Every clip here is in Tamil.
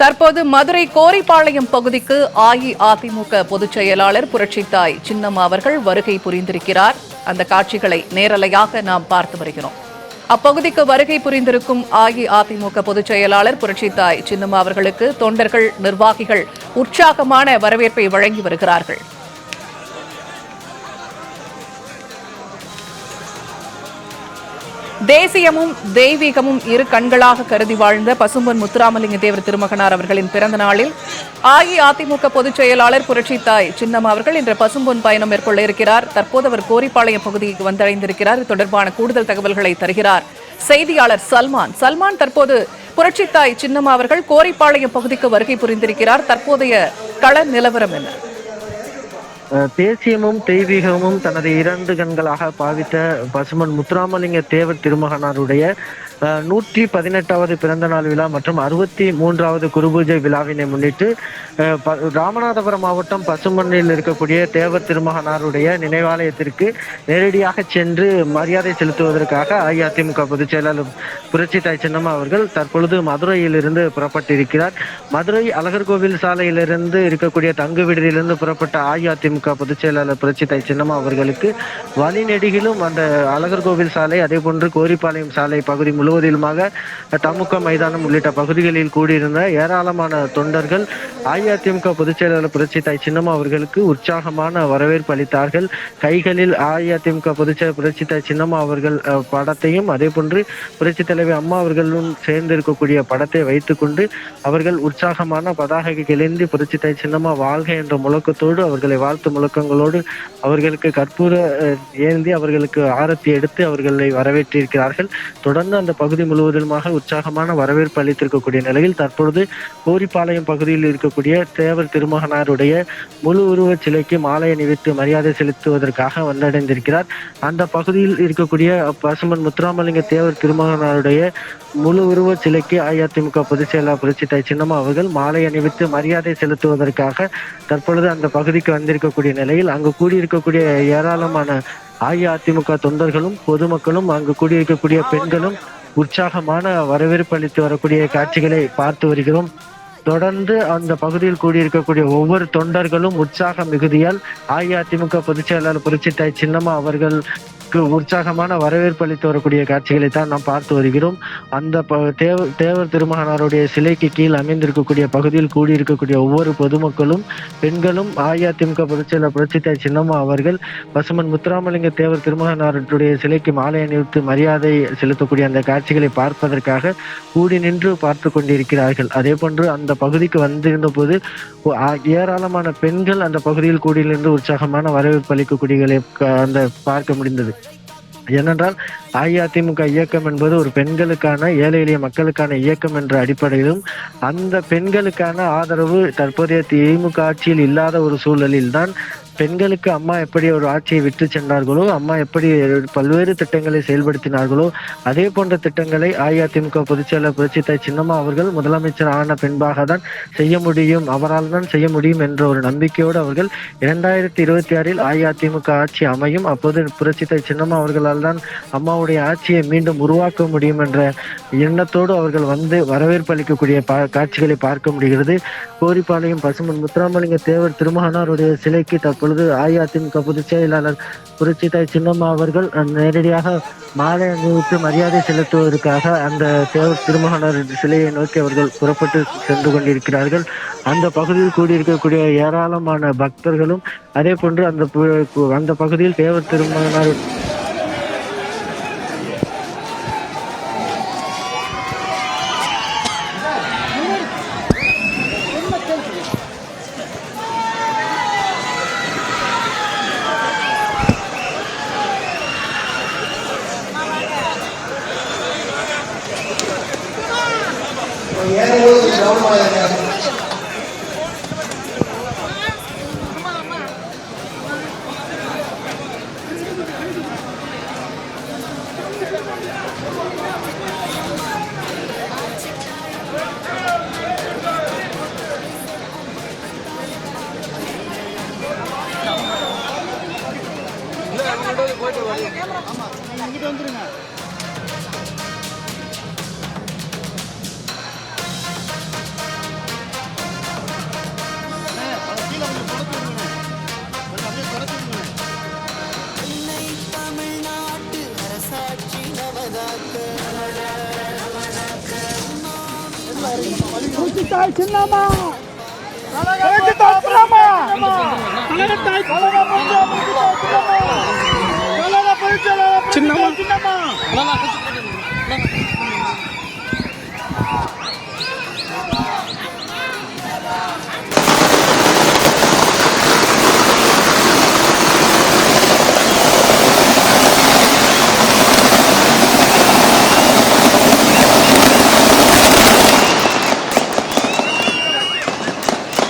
தற்போது மதுரை கோரிப்பாளையம் பகுதிக்கு அஇஅதிமுக பொதுச் செயலாளர் புரட்சித்தாய் சின்னம்மா அவர்கள் வருகை புரிந்திருக்கிறார். அந்த காட்சிகளை நேரலையாக நாம் பார்த்து வருகிறோம். அப்பகுதிக்கு வருகை புரிந்திருக்கும் அஇஅதிமுக பொதுச் செயலாளர் புரட்சித்தாய் சின்னம்மா அவர்களுக்கு தொண்டர்கள் நிர்வாகிகள் உற்சாகமான வரவேற்பை வழங்கி வருகிறார்கள். தேசியமும் தெய்வீகமும் இரு கண்களாக கருதி வாழ்ந்த பசும்பொன் முத்துராமலிங்க தேவர் திருமகனார் அவர்களின் பிறந்த நாளில் அஇஅதிமுக பொதுச் செயலாளர் புரட்சித்தாய் சின்னம்மா அவர்கள் இன்று பசும்பொன் பயணம் மேற்கொள்ள இருக்கிறார். தற்போது அவர் கோரிப்பாளையம் பகுதிக்கு வந்தடைந்திருக்கிறார். இது தொடர்பான கூடுதல் தகவல்களை தருகிறார். செய்தியாளர் சல்மான். சல்மான் தற்போது புரட்சித்தாய் சின்னம்மா அவர்கள் கோரிப்பாளையம் பகுதிக்கு வருகை புரிந்திருக்கிறார். தற்போதைய கள நிலவரம் என்ன? தேசியமும் தெய்வீகமும் தனது இரண்டு கண்களாக பாவித்த பசுமன் முத்துராமலிங்க தேவர் திருமகனாருடைய நூற்றி பதினெட்டாவது பிறந்த நாள் விழா மற்றும் அறுபத்தி மூன்றாவது குருபூஜை விழாவினை முன்னிட்டு ப- ராமநாதபுரம் மாவட்டம் பசுமண்ணில் இருக்கக்கூடிய தேவர் திருமகனாருடைய நினைவாலயத்திற்கு நேரடியாக சென்று மரியாதை செலுத்துவதற்காக அஇஅதிமுக பொதுச் செயலாளர் புரட்சி தாய் சின்னம்மா அவர்கள் தற்பொழுது மதுரையிலிருந்து புறப்பட்டிருக்கிறார். மதுரை அழகர் கோவில் சாலையிலிருந்து இருக்கக்கூடிய தங்கு விடுதியிலிருந்து புறப்பட்ட அஇஅதிமுக பொதுச் செயலாளர் புரட்சி தாய் சின்னம்மா அவர்களுக்கு வழிநெடுகிலும் அந்த அழகர் கோவில் சாலை அதே போன்று கோரிப்பாளையம் சாலை பகுதி முழுவதிலுமாக தமுக மைதானம் உள்ளிட்ட பகுதிகளில் கூடியிருந்த ஏராளமான தொண்டர்கள் அஇஅதிமுக பொதுச் செயலாளர் புரட்சி தாய் சின்னம்மா அவர்களுக்கு உற்சாகமான வரவேற்பு அளித்தார்கள். கைகளில் அஇஅதிமுக பொதுச் புரட்சித்தாய் புரட்சி தாய் சின்னம்மா அவர்கள் படத்தையும் அதே போன்று புரட்சி தலைவி அம்மா அவர்களும் சேர்ந்து இருக்கக்கூடிய படத்தை வைத்துக்கொண்டு அவர்கள் உற்சாகமான பதாகை கிளந்தி புரட்சி தாய் சின்னம்மா வாழ்க என்ற முழக்கத்தோடு அவர்களை வாழ்த்து முழக்கங்களோடு அவர்களுக்கு கற்பூர ஏந்தி அவர்களுக்கு ஆரத்தி எடுத்து அவர்களை வரவேற்றிருக்கிறார்கள். தொடர்ந்து அந்த பகுதி முழுவதுமாக உற்சாகமான வரவேற்பு அளித்திருக்கக்கூடிய நிலையில் தற்பொழுது கோரிப்பாளையம் பகுதியில் இருக்கக்கூடிய தேவர் திருமகனாருடைய முழு உருவச் சிலைக்கு மாலை அணிவித்து மரியாதை செலுத்துவதற்காக வந்தடைந்திருக்கிறார். அந்த பகுதியில் இருக்கக்கூடிய பசுமன் முத்துராமலிங்க தேவர் திருமகனாருடைய முழு உருவச் சிலைக்கு அஇஅதிமுக பொதுச் செயலாளர் புரட்சி தாய் சின்னம்மா அவர்கள் மாலை அணிவித்து மரியாதை செலுத்துவதற்காக தற்பொழுது அந்த பகுதிக்கு வந்திருக்கக்கூடிய நிலையில் அங்கு கூடியிருக்கக்கூடிய ஏராளமான அஇஅதிமுக தொண்டர்களும் பொதுமக்களும் அங்கு கூடியிருக்கக்கூடிய பெண்களும் உற்சாகமான வரவேற்பு அளித்து வரக்கூடிய காட்சிகளை பார்த்து வருகிறோம். தொடர்ந்து அந்த பகுதியில் கூடியிருக்கக்கூடிய ஒவ்வொரு தொண்டர்களும் உற்சாக மிகுதியால் அஇஅதிமுக பொதுச் செயலாளர் புரட்சி தாய் சின்னம்மா அவர்களுக்கு உற்சாகமான வரவேற்பு அளித்து வரக்கூடிய காட்சிகளை தான் நாம் பார்த்து வருகிறோம். அந்த ப- தேவர் திருமகனாருடைய சிலைக்கு கீழ் அமைந்திருக்கக்கூடிய பகுதியில் கூடியிருக்கக்கூடிய ஒவ்வொரு பொதுமக்களும் பெண்களும் அஇஅதிமுக பொதுச்செயலர் புரட்சித்தாய் சின்னம்மா அவர்கள் பசுமன் முத்துராமலிங்க தேவர் திருமகனாருடைய சிலைக்கு மாலை அணிவித்து மரியாதை செலுத்தக்கூடிய அந்த காட்சிகளை பார்ப்பதற்காக கூடி நின்று பார்த்து கொண்டிருக்கிறார்கள். அதே போன்று அந்த பகுதிக்கு வந்திருந்த போது ஏராளமான பெண்கள் அந்த பகுதியில் கூடியிருந்து உற்சாகமான வரவேற்பு அளிக்கக்கூடிய அந்த பார்க்க முடிந்தது. ஏனென்றால் அஇஅதிமுக இயக்கம் என்பது ஒரு பெண்களுக்கான ஏழை எளிய மக்களுக்கான இயக்கம் என்ற அடிப்படையிலும் அந்த பெண்களுக்கான ஆதரவு தற்போதைய திமுக ஆட்சியில் இல்லாத ஒரு சூழலில் தான் பெண்களுக்கு அம்மா எப்படி ஒரு ஆட்சியை விட்டு சென்றார்களோ அம்மா எப்படி பல்வேறு திட்டங்களை செயல்படுத்தினார்களோ அதே போன்ற திட்டங்களை அஇஅதிமுக பொதுச்செயலர் புரட்சித்தாய் சின்னம்மா அவர்கள் முதலமைச்சர் ஆன பின்பாக தான் செய்ய முடியும் அவரால் தான் செய்ய முடியும் என்ற ஒரு நம்பிக்கையோடு அவர்கள் இரண்டாயிரத்தி இருபத்தி ஆறில் அஇஅதிமுக ஆட்சி அமையும். அப்போது புரட்சித்தாய் சின்னம்மா அவர்களால் தான் அம்மாவுடைய ஆட்சியை மீண்டும் உருவாக்க முடியும் என்ற எண்ணத்தோடு அவர்கள் வந்து வரவேற்பு அளிக்கக்கூடிய பா காட்சிகளை பார்க்க முடிகிறது. கோரிப்பாளையம் பசுமன் முத்துராமலிங்க தேவர் திருமகனாருடைய சிலைக்கு இப்பொழுது அஇஅதிமுக பொதுச் செயலாளர் புரட்சி தாய் சின்னம்மா அவர்கள் நேரடியாக மாலை அணிவித்து மரியாதை செலுத்துவதற்காக அந்த தேவர் திருமகனார் சிலையை நோக்கி அவர்கள் புறப்பட்டு சென்று கொண்டிருக்கிறார்கள். அந்த பகுதியில் கூடியிருக்கக்கூடிய ஏராளமான பக்தர்களும் அதே போன்று அந்த அந்த பகுதியில் தேவர் திருமகனார் ఏ రోజు గ్రౌండ్ இருங்க புரட்சித்தாய் சின்னம்மா புரட்சித்தாய் சின்னம்மா கழகத்தாய் கழக புரட்சித்தாய் சின்னம்மா கழக புரட்சியாளர் சின்னம்மா சின்னம்மா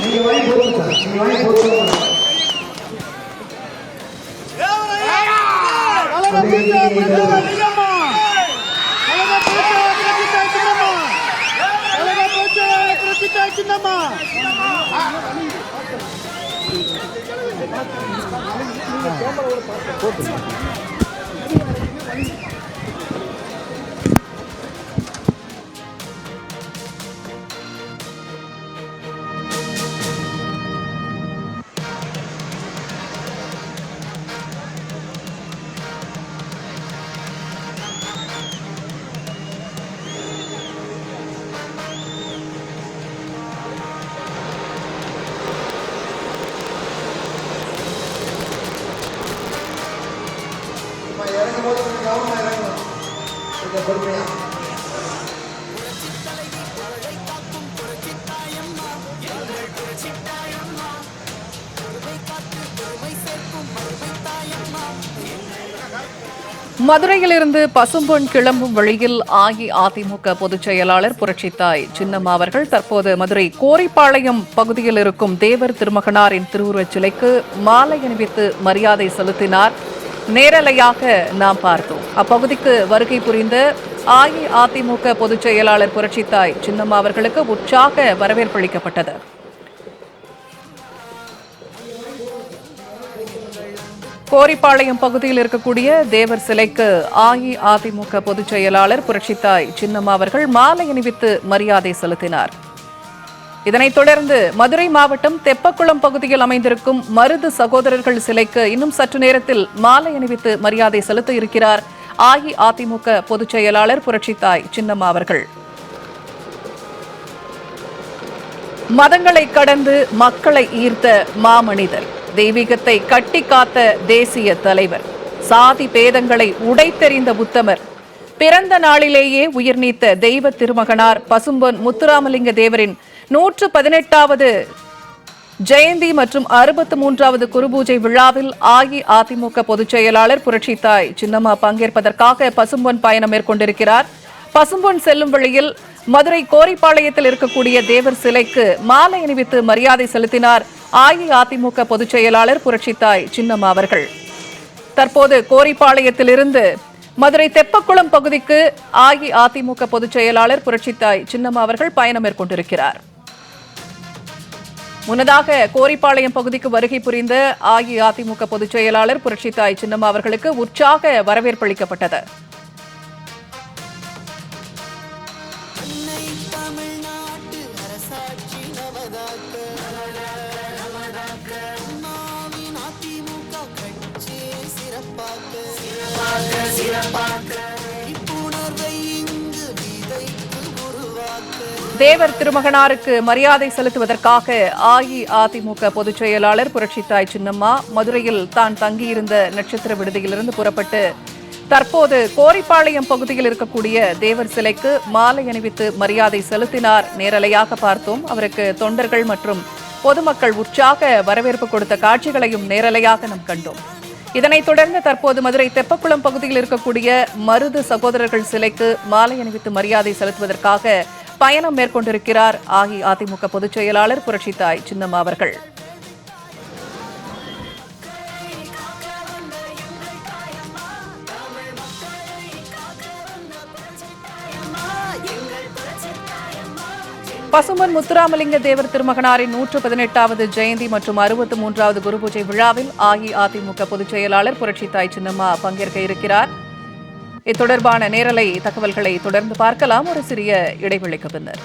நீங்க வாங்கி போட்டுங்க நீங்க வாங்கி போட்டுங்க கழக புரட்சியாளர் சின்னம்மா கழக புரட்சியாளர் புரட்சித்தாய் சின்னம்மா கழக புரட்சியாளர் புரட்சித்தாய் சின்னம்மா போட்டு பொறுமையா மதுரையிலிருந்து பசும்பொன் கிளம்பும் வழியில் அஇஅதிமுக பொதுச் செயலாளர் புரட்சித்தாய் சின்னம்மா அவர்கள் தற்போது மதுரை கோரிப்பாளையம் பகுதியில் இருக்கும் தேவர் திருமகனாரின் திருவுருவச் சிலைக்கு மாலை அணிவித்து மரியாதை செலுத்தினார். நேரலையாக நாம் பார்த்தோம். அப்பகுதிக்கு வருகை புரிந்த அஇஅதிமுக பொதுச் செயலாளர் புரட்சித்தாய் சின்னம்மா அவர்களுக்கு உற்சாக வரவேற்பளிக்கப்பட்டது கோரிப்பாளையம் பகுதியில் இருக்கக்கூடிய தேவர் சிலைக்கு அஇஅதிமுக பொதுச் செயலாளர் புரட்சித்தாய் சின்னம்மா அவர்கள் மாலை அணிவித்து மரியாதை செலுத்தினார். இதனைத் தொடர்ந்து மதுரை மாவட்டம் தெப்பக்குளம் பகுதியில் அமைந்திருக்கும் மருது சகோதரர்கள் சிலைக்கு இன்னும் சற்று நேரத்தில் மாலை அணிவித்து மரியாதை செலுத்த இருக்கிறார். அஇஅதிமுக பொதுச் செயலாளர் புரட்சித்தாய் சின்னம்மா அவர்கள். மதங்களை கடந்து மக்களை ஈர்த்த மாமனிதர். தெய்வீகத்தை கட்டி காத்த தேசிய தலைவர். சாதி பேதங்களை உடைத்தெறிந்த உத்தமர். பிறந்த நாளிலேயே உயிர் நீத்த தெய்வ திருமகனார் பசும்பொன் முத்துராமலிங்க தேவரின் நூற்று பதினெட்டாவது ஜெயந்தி மற்றும் அறுபத்து மூன்றாவது குருபூஜை விழாவில் அஇஅதிமுக பொதுச் செயலாளர் புரட்சித்தாய் சின்னம்மா பங்கேற்பதற்காக பசும்பொன் பயணம் மேற்கொண்டிருக்கிறார். பசும்பொன் செல்லும் வழியில் மதுரை கோரிப்பாளையத்தில் இருக்கக்கூடிய தேவர் சிலைக்கு மாலை அணிவித்து மரியாதை செலுத்தினார் அஇஅதிமுக பொதுச் செயலாளர் புரட்சித்தாய் சின்னம்மா அவர்கள். தற்போது கோரிப்பாளையத்திலிருந்து மதுரை தெப்பக்குளம் பகுதிக்கு அஇஅதிமுக பொதுச் செயலாளர் புரட்சித்தாய் சின்னம்மா அவர்கள் பயணம் மேற்கொண்டிருக்கிறார். முன்னதாக கோரிப்பாளையம் பகுதிக்கு வருகை புரிந்த அஇஅதிமுக பொதுச் செயலாளர் புரட்சித்தாய் சின்னம்மா அவர்களுக்கு உற்சாக வரவேற்பளிக்கப்பட்டது அளிக்கப்பட்டது. தமிழ்நாட்டு தேவர் திருமகனாருக்கு மரியாதை செலுத்துவதற்காக அஇஅதிமுக பொதுச் செயலாளர் புரட்சித்தாய் சின்னம்மா மதுரையில் தான் தங்கியிருந்த நட்சத்திர விடுதியிலிருந்து புறப்பட்டு தற்போது கோரிப்பாளையம் பகுதியில் இருக்கக்கூடிய தேவர் சிலைக்கு மாலை அணிவித்து மரியாதை செலுத்தினார். நேரலையாக பார்த்தோம். அவருக்கு தொண்டர்கள் மற்றும் பொதுமக்கள் உற்சாக வரவேற்பு கொடுத்த காட்சிகளையும் நேரலையாக நாம் கண்டோம். இதனைத் தொடர்ந்து தற்போது மதுரை தெப்பக்குளம் பகுதியில் இருக்கக்கூடிய மருது சகோதரர்கள் சிலைக்கு மாலை அணிவித்து மரியாதை செலுத்துவதற்காக பயணம் மேற்கொண்டிருக்கிறார். அஇஅதிமுக பொதுச் செயலாளர் புரட்சித்தாய் சின்னம்மா அவர்கள். பசுமன் முத்துராமலிங்க தேவர் திருமகனாரின் நூற்று பதினெட்டாவது ஜெயந்தி மற்றும் அறுபத்து மூன்றாவது குருபூஜை விழாவில் அஇஅதிமுக பொதுச் செயலாளர் புரட்சித்தாய் சின்னம்மா பங்கேற்க இருக்கிறார். இது தொடர்பான நேரலை தகவல்களை தொடர்ந்து பார்க்கலாம். ஒரு சிறிய இடைவெளிக்கு பின்னர்.